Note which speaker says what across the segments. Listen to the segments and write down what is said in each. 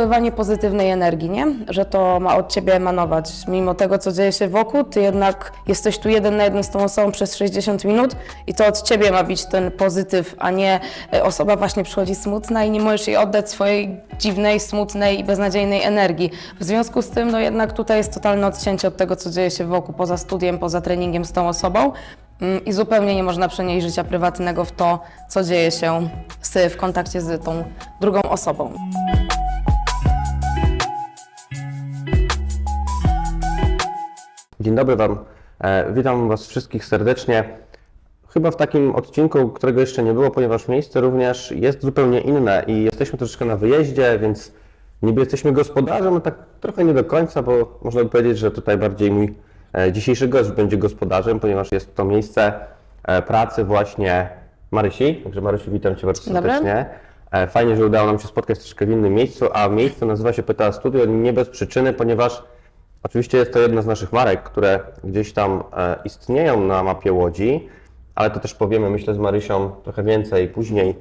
Speaker 1: Wywoływanie pozytywnej energii, nie? Że to ma od ciebie emanować. Mimo tego, co dzieje się wokół, ty jednak jesteś tu jeden na jeden z tą osobą przez 60 minut i to od ciebie ma być ten pozytyw, a nie e, osoba właśnie przychodzi smutna i nie możesz jej oddać swojej dziwnej, smutnej i beznadziejnej energii. W związku z tym, no jednak tutaj jest totalne odcięcie od tego, co dzieje się wokół, poza studiem, poza treningiem z tą osobą. Mm, I zupełnie nie można przenieść życia prywatnego w to, co dzieje się w kontakcie z tą drugą osobą.
Speaker 2: Dzień dobry Wam. E, Witam Was wszystkich serdecznie. Chyba w takim odcinku, którego jeszcze nie było, ponieważ miejsce również jest zupełnie inne i jesteśmy troszeczkę na wyjeździe, więc niby jesteśmy gospodarzem, a tak trochę nie do końca, bo można by powiedzieć, że tutaj bardziej mój e, dzisiejszy gość będzie gospodarzem, ponieważ jest to miejsce e, pracy właśnie Marysi. Także Marysi, witam Cię bardzo serdecznie. Fajnie, że udało nam się spotkać troszeczkę w innym miejscu, a miejsce nazywa się PTA Studio nie bez przyczyny, ponieważ Oczywiście jest to jedna z naszych marek, które gdzieś tam e, istnieją na mapie Łodzi, ale to też powiemy, myślę, z Marysią trochę więcej później.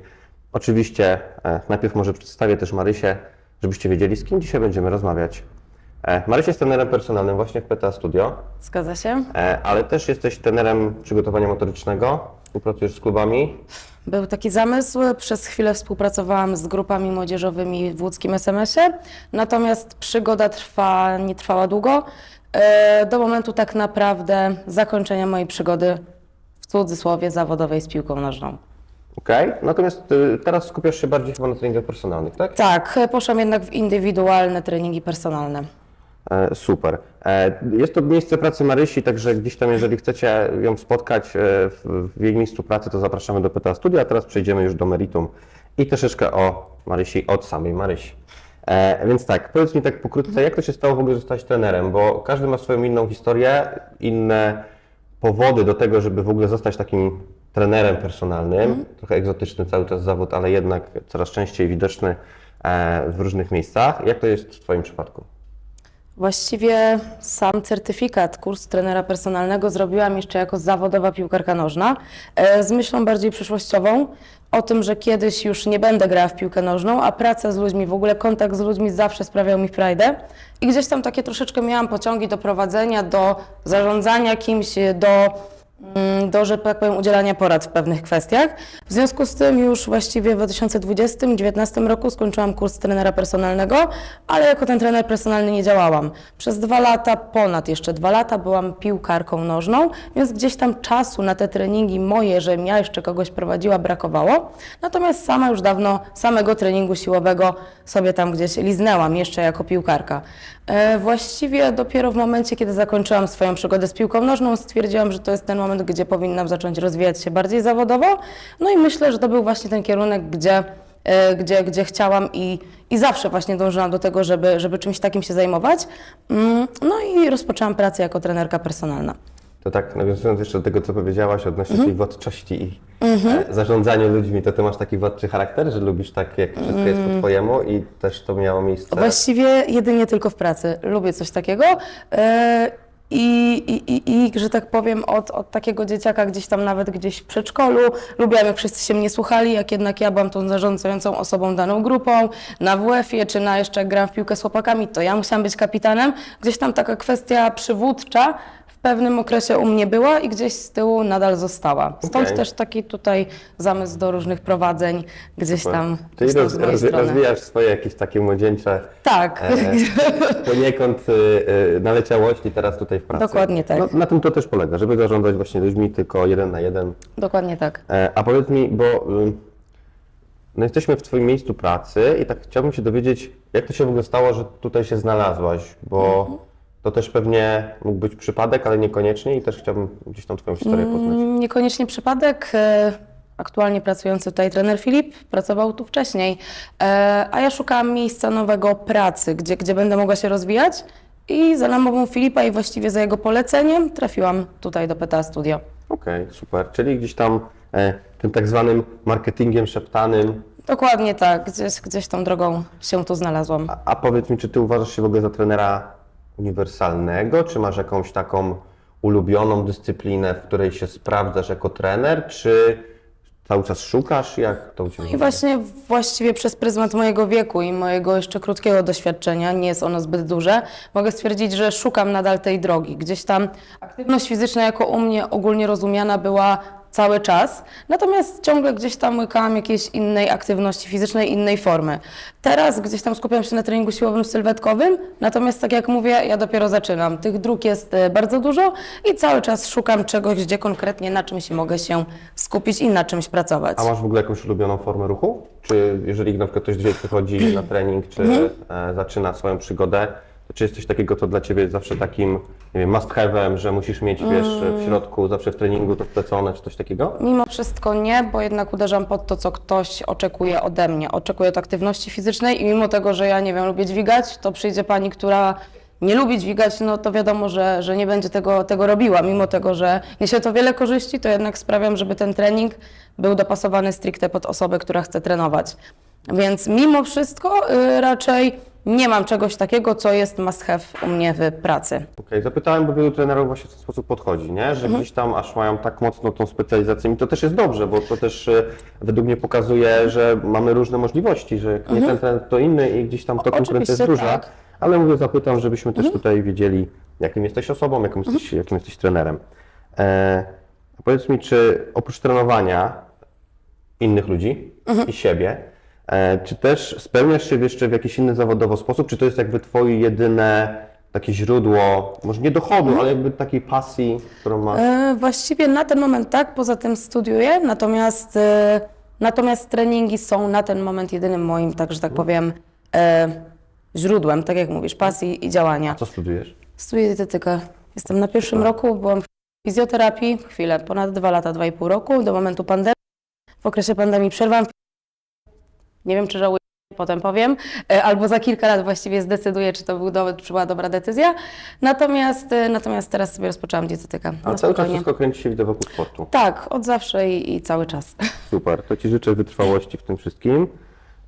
Speaker 2: Oczywiście e, najpierw może przedstawię też Marysię, żebyście wiedzieli, z kim dzisiaj będziemy rozmawiać. E, Marysia jest trenerem personalnym właśnie w PTA Studio,
Speaker 1: Zgadza się?
Speaker 2: ale też jesteś trenerem przygotowania motorycznego, współpracujesz z klubami.
Speaker 1: Był taki zamysł. Przez chwilę współpracowałam z grupami młodzieżowymi w łódzkim SMS-ie, natomiast przygoda trwa, nie trwała długo. e, Do momentu tak naprawdę zakończenia mojej przygody w cudzysłowie zawodowej z piłką nożną.
Speaker 2: Okej, Natomiast y, teraz skupiasz się bardziej chyba na treningach personalnych, tak?
Speaker 1: Tak, e, poszłam jednak w indywidualne treningi personalne.
Speaker 2: E, Super. E, Jest to miejsce pracy Marysi, także gdzieś tam, jeżeli chcecie ją spotkać e, w jej miejscu pracy, to zapraszamy do PTA Studia, a teraz przejdziemy już do meritum i troszeczkę o Marysi, od samej Marysi. Więc tak, powiedz mi tak pokrótce, jak to się stało w ogóle, że zostałaś trenerem, bo każdy ma swoją inną historię, inne powody do tego, żeby w ogóle zostać takim trenerem personalnym, trochę egzotyczny cały czas zawód, ale jednak coraz częściej widoczny w różnych miejscach. Jak to jest w Twoim przypadku?
Speaker 1: Właściwie sam certyfikat, kurs trenera personalnego zrobiłam jeszcze jako zawodowa piłkarka nożna, e, z myślą bardziej przyszłościową o tym, że kiedyś już nie będę grała w piłkę nożną, a praca z ludźmi, w ogóle kontakt z ludźmi zawsze sprawiał mi frajdę. I gdzieś tam takie troszeczkę miałam pociągi do prowadzenia, do zarządzania kimś, do do, że tak powiem, udzielania porad w pewnych kwestiach. W związku z tym już właściwie w 2020-2019 roku skończyłam kurs trenera personalnego, ale jako ten trener personalny nie działałam. Przez dwa lata, ponad jeszcze dwa lata byłam piłkarką nożną, więc gdzieś tam czasu na te treningi moje, że ja jeszcze kogoś prowadziła, brakowało. Natomiast sama już dawno samego treningu siłowego sobie tam gdzieś liznęłam, jeszcze jako piłkarka. E, Właściwie dopiero w momencie, kiedy zakończyłam swoją przygodę z piłką nożną, stwierdziłam, że to jest ten moment, gdzie powinnam zacząć rozwijać się bardziej zawodowo. No i myślę, że to był właśnie ten kierunek, gdzie, e, gdzie, gdzie chciałam i, i zawsze właśnie dążyłam do tego, żeby, żeby czymś takim się zajmować. Mm, No i rozpoczęłam pracę jako trenerka personalna.
Speaker 2: To tak, nawiązując jeszcze do tego, co powiedziałaś odnośnie tej władczości i e, zarządzaniu ludźmi, to ty masz taki władczy charakter, że lubisz tak, jak wszystko jest po twojemu i też to miało miejsce.
Speaker 1: Właściwie jedynie tylko w pracy. Lubię coś takiego. E, I, i, i, I, że tak powiem, od, od takiego dzieciaka gdzieś tam, nawet gdzieś w przedszkolu, lubiłam, jak wszyscy się mnie słuchali, jak jednak ja byłam tą zarządzającą osobą daną grupą, na WF-ie, czy na jeszcze jak grałam w piłkę z chłopakami, to ja musiałam być kapitanem. Gdzieś tam taka kwestia przywódcza pewnym okresie u mnie była i gdzieś z tyłu nadal została. Stąd
Speaker 2: Okej.
Speaker 1: też taki tutaj zamysł do różnych prowadzeń, gdzieś tam,
Speaker 2: Czyli
Speaker 1: gdzieś tam
Speaker 2: roz,
Speaker 1: z mojej
Speaker 2: rozwi-
Speaker 1: strony.
Speaker 2: rozwijasz swoje jakieś takie młodzieńcze
Speaker 1: Tak.
Speaker 2: e, poniekąd y, y, naleciałości teraz tutaj w pracy.
Speaker 1: Dokładnie tak.
Speaker 2: No, na tym to też polega, żeby zarządzać właśnie ludźmi tylko jeden na jeden.
Speaker 1: Dokładnie tak.
Speaker 2: E, A powiedz mi, bo y, no jesteśmy w Twoim miejscu pracy i tak chciałbym się dowiedzieć, jak to się w ogóle stało, że tutaj się znalazłaś, bo
Speaker 1: Mhm.
Speaker 2: To też pewnie mógł być przypadek, ale niekoniecznie i też chciałbym gdzieś tam Twoją historię poznać.
Speaker 1: Mm, Niekoniecznie przypadek. E, Aktualnie pracujący tutaj trener Filip pracował tu wcześniej, E, a ja szukałam miejsca nowego pracy, gdzie, gdzie będę mogła się rozwijać i za namową Filipa i właściwie za jego poleceniem trafiłam tutaj do PTA Studio.
Speaker 2: Okej, super. Czyli gdzieś tam e, tym tak zwanym marketingiem szeptanym.
Speaker 1: Dokładnie tak, gdzieś, gdzieś tą drogą się tu znalazłam.
Speaker 2: A, a powiedz mi, czy Ty uważasz się w ogóle za trenera uniwersalnego, czy masz jakąś taką ulubioną dyscyplinę, w której się sprawdzasz jako trener, czy cały czas szukasz? Jak to u Ciebie
Speaker 1: I
Speaker 2: wygląda?
Speaker 1: właśnie właściwie przez pryzmat mojego wieku i mojego jeszcze krótkiego doświadczenia, nie jest ono zbyt duże, mogę stwierdzić, że szukam nadal tej drogi. Gdzieś tam aktywność fizyczna jako u mnie ogólnie rozumiana była cały czas, natomiast ciągle gdzieś tam łykałam jakiejś innej aktywności fizycznej, innej formy. Teraz gdzieś tam skupiam się na treningu siłowym sylwetkowym, natomiast tak jak mówię, ja dopiero zaczynam. Tych dróg jest e, bardzo dużo i cały czas szukam czegoś, gdzie konkretnie na czymś mogę się skupić i na czymś pracować.
Speaker 2: A masz w ogóle jakąś ulubioną formę ruchu? Czy jeżeli na przykład ktoś dzisiaj przychodzi na trening, czy
Speaker 1: Mhm.
Speaker 2: e, zaczyna swoją przygodę, czy jest coś takiego, co dla Ciebie jest zawsze takim nie wiem, must have'em, że musisz mieć, wiesz,
Speaker 1: Mm.
Speaker 2: w środku zawsze w treningu to wplecone, czy coś takiego?
Speaker 1: Mimo wszystko nie, bo jednak uderzam pod to, co ktoś oczekuje ode mnie. Oczekuje od aktywności fizycznej i mimo tego, że ja nie wiem, lubię dźwigać, to przyjdzie pani, która nie lubi dźwigać, no to wiadomo, że, że nie będzie tego, tego robiła. Mimo tego, że niesie to wiele korzyści, to jednak sprawiam, żeby ten trening był dopasowany stricte pod osobę, która chce trenować. Więc mimo wszystko y, raczej nie mam czegoś takiego, co jest must have u mnie w pracy.
Speaker 2: Okej, zapytałem, bo wielu trenerów właśnie w ten sposób podchodzi, nie? że
Speaker 1: Mhm.
Speaker 2: gdzieś tam aż mają tak mocno tą specjalizację i to też jest dobrze, bo to też e, według mnie pokazuje, że mamy różne możliwości, że nie ten trener, to inny i gdzieś tam to konkurencja jest
Speaker 1: Mhm. Oczywiście
Speaker 2: duża,
Speaker 1: tak. Mhm.
Speaker 2: ale mówię, zapytam, żebyśmy też tutaj wiedzieli, jakim jesteś osobą, jakim jesteś, jakim jesteś trenerem. E, powiedz mi, czy oprócz trenowania innych ludzi
Speaker 1: Mhm.
Speaker 2: i siebie, czy też spełniasz się jeszcze w jakiś inny zawodowo sposób, czy to jest jakby twoje jedyne takie źródło, może nie dochodu,
Speaker 1: Mhm.
Speaker 2: ale jakby takiej pasji, którą masz?
Speaker 1: E, Właściwie na ten moment tak, poza tym studiuję, natomiast, e, natomiast treningi są na ten moment jedynym moim, tak że tak powiem, e, źródłem, tak jak mówisz, pasji i działania.
Speaker 2: Co studiujesz?
Speaker 1: Studiuję dietetykę. Jestem na pierwszym roku, byłam w fizjoterapii, chwilę, ponad dwa lata, dwa i pół roku, do momentu pandemii. W okresie pandemii przerwam. Nie wiem, czy żałuję, potem powiem, e, albo za kilka lat właściwie zdecyduję, czy to był do, czy była dobra decyzja. Natomiast, e, natomiast teraz sobie rozpoczęłam dietetykę. Na
Speaker 2: cały czas wszystko kręci się wokół sportu.
Speaker 1: Tak, od zawsze i, i cały czas.
Speaker 2: Super, to Ci życzę wytrwałości w tym wszystkim.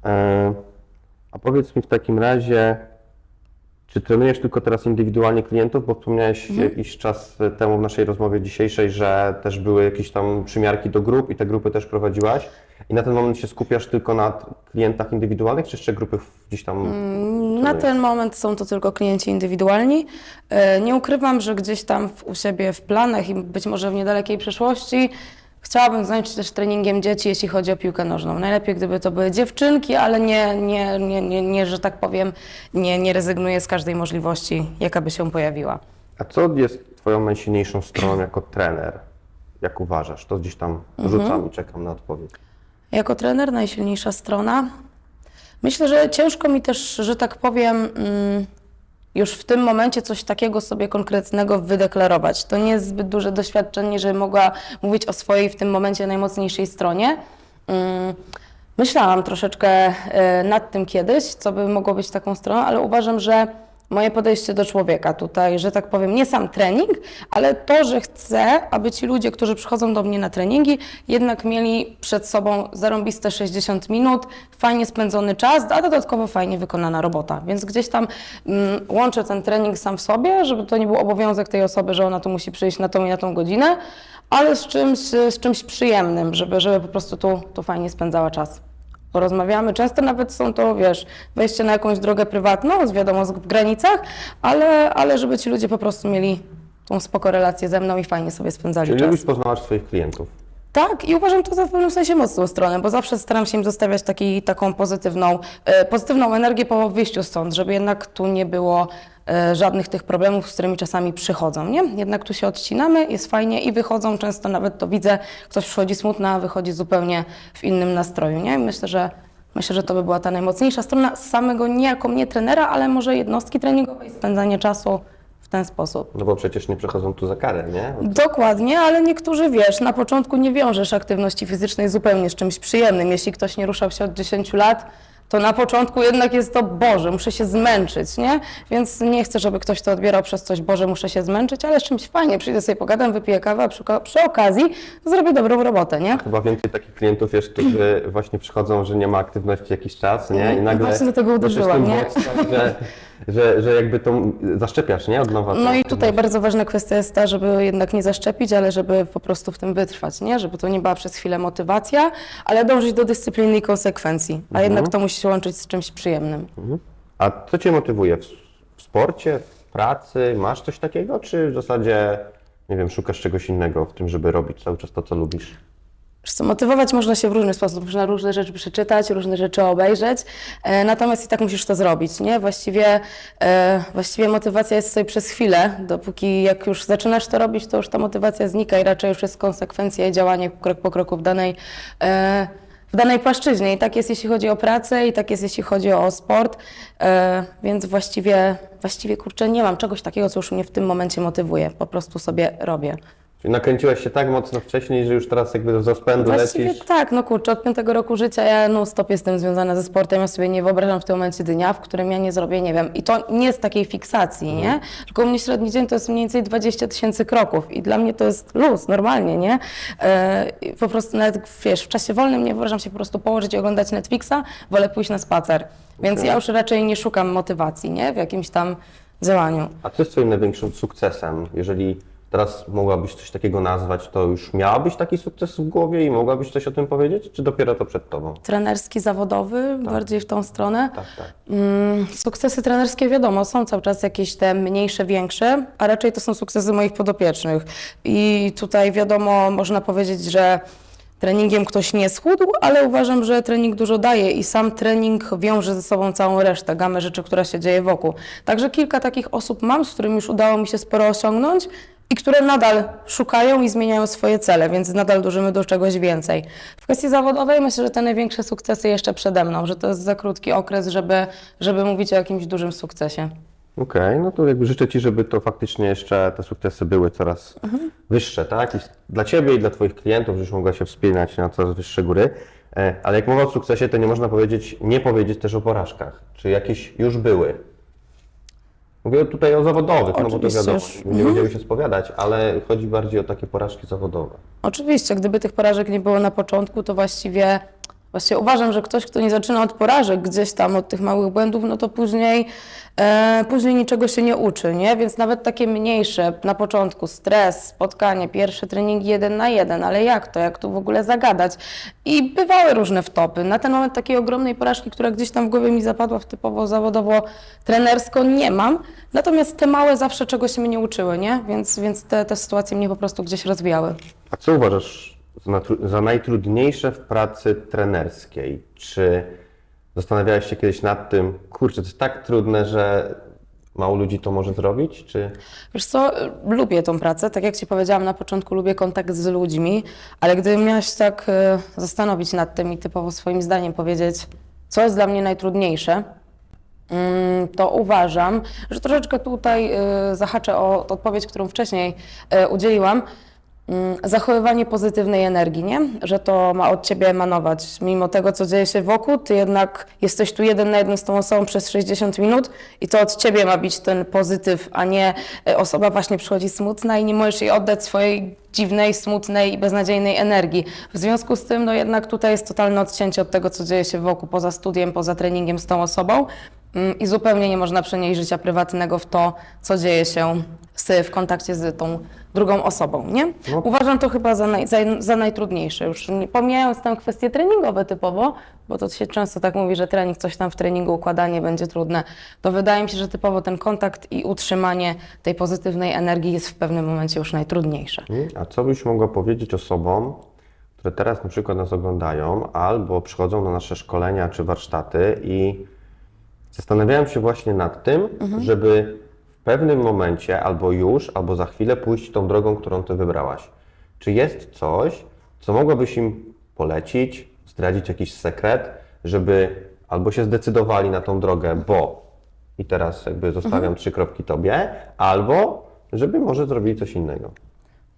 Speaker 2: E, A powiedz mi w takim razie, czy trenujesz tylko teraz indywidualnie klientów, bo wspomniałeś
Speaker 1: Mhm.
Speaker 2: jakiś czas temu w naszej rozmowie dzisiejszej, że też były jakieś tam przymiarki do grup i te grupy też prowadziłaś i na ten moment się skupiasz tylko na klientach indywidualnych, czy jeszcze grupy gdzieś tam
Speaker 1: Mm, Na ten moment są to tylko klienci indywidualni. E, Nie ukrywam, że gdzieś tam u siebie w planach i być może w niedalekiej przyszłości chciałabym zająć się też treningiem dzieci, jeśli chodzi o piłkę nożną. Najlepiej, gdyby to były dziewczynki, ale nie, nie, nie, nie, nie że tak powiem, nie, nie rezygnuję z każdej możliwości, jaka by się pojawiła.
Speaker 2: A co jest Twoją najsilniejszą stroną jako trener? Jak uważasz? To gdzieś tam
Speaker 1: Mhm.
Speaker 2: rzucam i czekam na odpowiedź.
Speaker 1: Jako trener najsilniejsza strona. Myślę, że ciężko mi też, że tak powiem, mm, już w tym momencie coś takiego sobie konkretnego wydeklarować. To nie jest zbyt duże doświadczenie, że mogła mówić o swojej w tym momencie najmocniejszej stronie. Mm, Myślałam troszeczkę e, nad tym kiedyś, co by mogło być taką stroną, ale uważam, że moje podejście do człowieka tutaj, że tak powiem, nie sam trening, ale to, że chcę, aby ci ludzie, którzy przychodzą do mnie na treningi, jednak mieli przed sobą zarąbiste 60 minut, fajnie spędzony czas, a dodatkowo fajnie wykonana robota. Więc gdzieś tam mm, łączę ten trening sam w sobie, żeby to nie był obowiązek tej osoby, że ona tu musi przyjść na tą i na tą godzinę, ale z czymś, z czymś przyjemnym, żeby, żeby po prostu tu, tu fajnie spędzała czas porozmawiamy. Często nawet są to, wiesz, wejście na jakąś drogę prywatną, z wiadomo, w granicach, ale, ale żeby ci ludzie po prostu mieli tą spoko relację ze mną i fajnie sobie spędzali
Speaker 2: Czyli
Speaker 1: czas.
Speaker 2: lubisz poznawać swoich klientów.
Speaker 1: Tak, i uważam to za w pewnym sensie mocną stronę, bo zawsze staram się im zostawiać taki, taką pozytywną, e, pozytywną energię po wyjściu stąd, żeby jednak tu nie było żadnych tych problemów, z którymi czasami przychodzą, nie? Jednak tu się odcinamy, jest fajnie i wychodzą, często nawet to widzę, ktoś przychodzi smutna, a wychodzi zupełnie w innym nastroju, nie? I myślę, że Myślę, że to by była ta najmocniejsza strona samego nie jako mnie trenera, ale może jednostki treningowej, spędzanie czasu w ten sposób.
Speaker 2: No bo przecież nie przechodzą tu za karę, nie?
Speaker 1: Dokładnie, ale niektórzy wiesz, na początku nie wiążesz aktywności fizycznej zupełnie z czymś przyjemnym. Jeśli ktoś nie ruszał się od 10 lat, to na początku jednak jest to Boże, muszę się zmęczyć, nie? Więc nie chcę, żeby ktoś to odbierał przez coś Boże, muszę się zmęczyć, ale z czymś fajnie, przyjdę sobie pogadam, wypiję kawę, a przy, przy okazji zrobię dobrą robotę, nie?
Speaker 2: Chyba więcej takich klientów jest, którzy właśnie przychodzą, że nie ma aktywności jakiś czas, nie? I nagle
Speaker 1: Właśnie do tego uderzyłam, nie?
Speaker 2: że że, że jakby to zaszczepiasz, nie? Od nowa.
Speaker 1: No i tutaj bardzo ważna kwestia jest ta, żeby jednak nie zaszczepić, ale żeby po prostu w tym wytrwać, nie? Żeby to nie była przez chwilę motywacja, ale dążyć do dyscypliny i konsekwencji. A jednak to musi się łączyć z czymś przyjemnym.
Speaker 2: Mhm. A co Cię motywuje? W, w sporcie, w pracy? Masz coś takiego? Czy w zasadzie, nie wiem, szukasz czegoś innego w tym, żeby robić cały czas to, co lubisz?
Speaker 1: Wiesz motywować można się w różny sposób, można różne rzeczy przeczytać, różne rzeczy obejrzeć, e, natomiast i tak musisz to zrobić, nie? Właściwie, e, właściwie motywacja jest sobie przez chwilę, dopóki jak już zaczynasz to robić, to już ta motywacja znika i raczej już jest konsekwencja i działanie krok po kroku w danej, e, w danej płaszczyźnie. I tak jest, jeśli chodzi o pracę, i tak jest, jeśli chodzi o sport, więc właściwie, właściwie, kurczę, nie mam czegoś takiego, co już mnie w tym momencie motywuje, po prostu sobie robię.
Speaker 2: Czyli nakręciłaś się tak mocno wcześniej, że już teraz jakby z rozpędu
Speaker 1: Właściwie
Speaker 2: lecisz?
Speaker 1: tak, no kurczę, od piątego roku życia ja non stop jestem związana ze sportem, ja sobie nie wyobrażam w tym momencie dnia, w którym ja nie zrobię, nie wiem, i to nie z takiej fiksacji, nie? Tylko u mnie średni dzień to jest mniej więcej 20 tysięcy kroków i dla mnie to jest luz, normalnie, nie? E, po prostu nawet, wiesz, w czasie wolnym nie wyobrażam się po prostu położyć i oglądać Netflixa, wolę pójść na spacer, więc ja już raczej nie szukam motywacji, nie? W jakimś tam działaniu.
Speaker 2: A co jest Twoim największym sukcesem? Jeżeli teraz mogłabyś coś takiego nazwać, to już miałabyś taki sukces w głowie i mogłabyś coś o tym powiedzieć? Czy dopiero to przed Tobą?
Speaker 1: Trenerski, zawodowy, bardziej w tą stronę.
Speaker 2: Tak, tak.
Speaker 1: Mm, Sukcesy trenerskie wiadomo, są cały czas jakieś te mniejsze, większe, a raczej to są sukcesy moich podopiecznych. I tutaj wiadomo, można powiedzieć, że treningiem ktoś nie schudł, ale uważam, że trening dużo daje i sam trening wiąże ze sobą całą resztę, gamę rzeczy, która się dzieje wokół. Także kilka takich osób mam, z którymi już udało mi się sporo osiągnąć i które nadal szukają i zmieniają swoje cele, więc nadal dążymy do czegoś więcej. W kwestii zawodowej myślę, że te największe sukcesy jeszcze przede mną, że to jest za krótki okres, żeby, żeby mówić o jakimś dużym sukcesie.
Speaker 2: Okej, no to jakby życzę Ci, żeby to faktycznie jeszcze te sukcesy były coraz wyższe, tak? I dla Ciebie i dla Twoich klientów, żebyś mogła się wspinać na coraz wyższe góry. E, Ale jak mowa o sukcesie, to nie można powiedzieć, nie powiedzieć też o porażkach. Czy jakieś już były? Mówię tutaj o zawodowych, no bo to
Speaker 1: Oczywiście,
Speaker 2: wiadomo,
Speaker 1: już.
Speaker 2: nie będziemy się spowiadać, ale chodzi bardziej o takie porażki zawodowe.
Speaker 1: Oczywiście, gdyby tych porażek nie było na początku, to właściwie, właściwie uważam, że ktoś, kto nie zaczyna od porażek, gdzieś tam od tych małych błędów, no to później, e, później niczego się nie uczy, nie? Więc nawet takie mniejsze na początku, stres, spotkanie, pierwsze treningi jeden na jeden, ale jak to, jak tu w ogóle zagadać? I bywały różne wtopy. Na ten moment takiej ogromnej porażki, która gdzieś tam w głowie mi zapadła w typowo zawodowo trenersko, nie mam. Natomiast te małe zawsze czegoś mnie uczyły, nie? Więc, więc te, te sytuacje mnie po prostu gdzieś rozwijały.
Speaker 2: A co uważasz za, najtrudniejsze w pracy trenerskiej? Czy zastanawiałeś się kiedyś nad tym, kurczę, to jest tak trudne, że mało ludzi to może zrobić? Czy
Speaker 1: Wiesz co, lubię tą pracę, tak jak Ci powiedziałam na początku, lubię kontakt z ludźmi, ale gdybym miała się tak e, zastanowić nad tym i typowo swoim zdaniem powiedzieć, co jest dla mnie najtrudniejsze, mm, to uważam, że troszeczkę tutaj e, zahaczę o odpowiedź, którą wcześniej e, udzieliłam, zachowywanie pozytywnej energii, nie? Że to ma od ciebie emanować. Mimo tego, co dzieje się wokół, ty jednak jesteś tu jeden na jeden z tą osobą przez 60 minut i to od ciebie ma być ten pozytyw, a nie e, osoba właśnie przychodzi smutna i nie możesz jej oddać swojej dziwnej, smutnej i beznadziejnej energii. W związku z tym, no jednak tutaj jest totalne odcięcie od tego, co dzieje się wokół, poza studiem, poza treningiem z tą osobą. Mm, I zupełnie nie można przenieść życia prywatnego w to, co dzieje się z, w kontakcie z tą drugą osobą, nie?
Speaker 2: No.
Speaker 1: Uważam to chyba za, naj, za, za najtrudniejsze, już nie, pomijając tam kwestie treningowe typowo, bo to się często tak mówi, że trening, coś tam w treningu, układanie będzie trudne, to wydaje mi się, że typowo ten kontakt i utrzymanie tej pozytywnej energii jest w pewnym momencie już najtrudniejsze.
Speaker 2: a co byś mogła powiedzieć osobom, które teraz na przykład nas oglądają albo przychodzą na nasze szkolenia czy warsztaty i zastanawiają się właśnie nad tym, żeby w pewnym momencie albo już, albo za chwilę pójść tą drogą, którą ty wybrałaś. Czy jest coś, co mogłabyś im polecić, zdradzić jakiś sekret, żeby albo się zdecydowali na tą drogę, bo i teraz jakby zostawiam trzy kropki tobie, albo żeby może zrobili coś innego.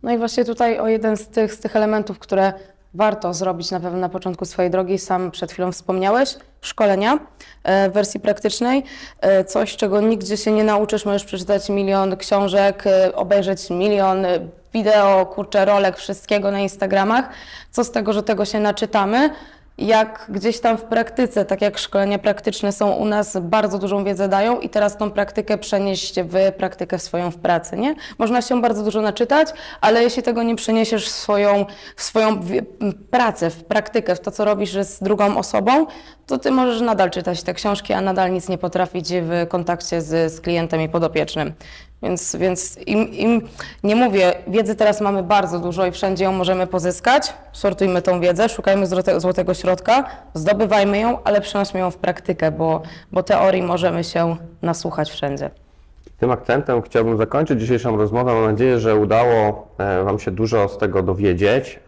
Speaker 1: No i właśnie tutaj o jeden z tych, z tych elementów, które warto zrobić na pewno na początku swojej drogi, sam przed chwilą wspomniałeś, szkolenia e, w wersji praktycznej. E, Coś, czego nigdzie się nie nauczysz, możesz przeczytać milion książek, e, obejrzeć milion wideo, kurczę, rolek, wszystkiego na Instagramach. Co z tego, że tego się naczytamy? Jak gdzieś tam w praktyce, tak jak szkolenia praktyczne są u nas, bardzo dużą wiedzę dają i teraz tą praktykę przenieść w praktykę swoją w pracy, nie? Można się bardzo dużo naczytać, ale jeśli tego nie przeniesiesz w swoją, w swoją pracę, w praktykę, w to, co robisz z drugą osobą, to ty możesz nadal czytać te książki, a nadal nic nie potrafić w kontakcie z, z klientem i podopiecznym. Więc, więc im, im, nie mówię, wiedzy teraz mamy bardzo dużo i wszędzie ją możemy pozyskać. Sortujmy tą wiedzę, szukajmy złote, złotego środka, zdobywajmy ją, ale przenośmy ją w praktykę, bo, bo teorii możemy się nasłuchać wszędzie.
Speaker 2: Tym akcentem chciałbym zakończyć dzisiejszą rozmowę. Mam nadzieję, że udało e, Wam się dużo z tego dowiedzieć.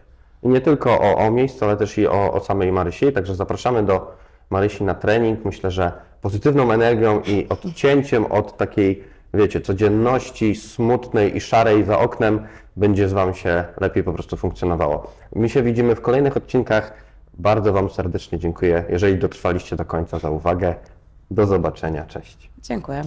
Speaker 2: I nie tylko o, o miejscu, ale też i o, o samej Marysi. Także zapraszamy do Marysi na trening. Myślę, że pozytywną energią i odcięciem od takiej, wiecie, codzienności smutnej i szarej za oknem będzie z Wam się lepiej po prostu funkcjonowało. My się widzimy w kolejnych odcinkach. Bardzo Wam serdecznie dziękuję, jeżeli dotrwaliście do końca za uwagę. Do zobaczenia. Cześć.
Speaker 1: Dziękuję.